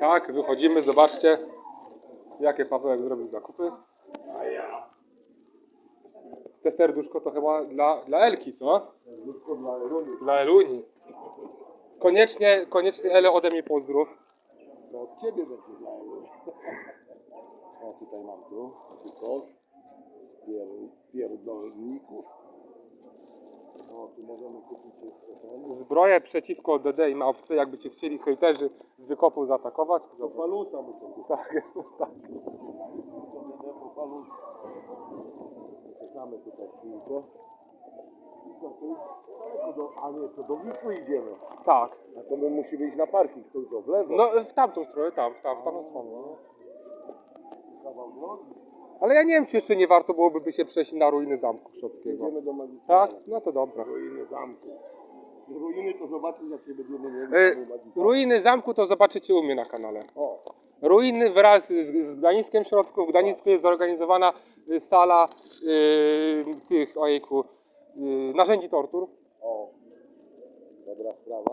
Tak, wychodzimy, zobaczcie, jakie Pawełek zrobił zakupy. Te serduszko to chyba dla, dla Elki, co? Ludzko dla Eluni. Dla Eluni. Koniecznie, koniecznie Ele ode mnie pozdrów. To od ciebie będzie dla Eluni. O, tutaj mam tu. Tu kosz. Pier, pierdolników. Możemy kupić jeszcze. Zbroję przeciwko DD i małpce, jakby cię chcieli hejterzy z wykopu zaatakować. zobacz. falusa muszą kupić. Tak, tak. Po falusa. Czekamy tutaj chwilkę. Do... A nie, to do Wisły idziemy. tak. A to my musimy iść na parking. To co, w lewo? No w tamtą stronę, tam, w tam, w tamtą stronę. no. Kawał drogi. Ale ja nie wiem, czy jeszcze nie warto byłoby by się przejść na ruiny Zamku Krzockiego. Idziemy do Magiki. Tak? No to dobra. Ruiny zamku. Ruiny to zobaczysz, jakie będziemy mieli. E, tam u Magiki. ruiny zamku to zobaczycie u mnie na kanale. O, Ruiny wraz z, z Gdańskiem w środku. W Gdańsku jest zorganizowana y, sala y, tych, ojejku, y, narzędzi tortur. o. Dobra sprawa.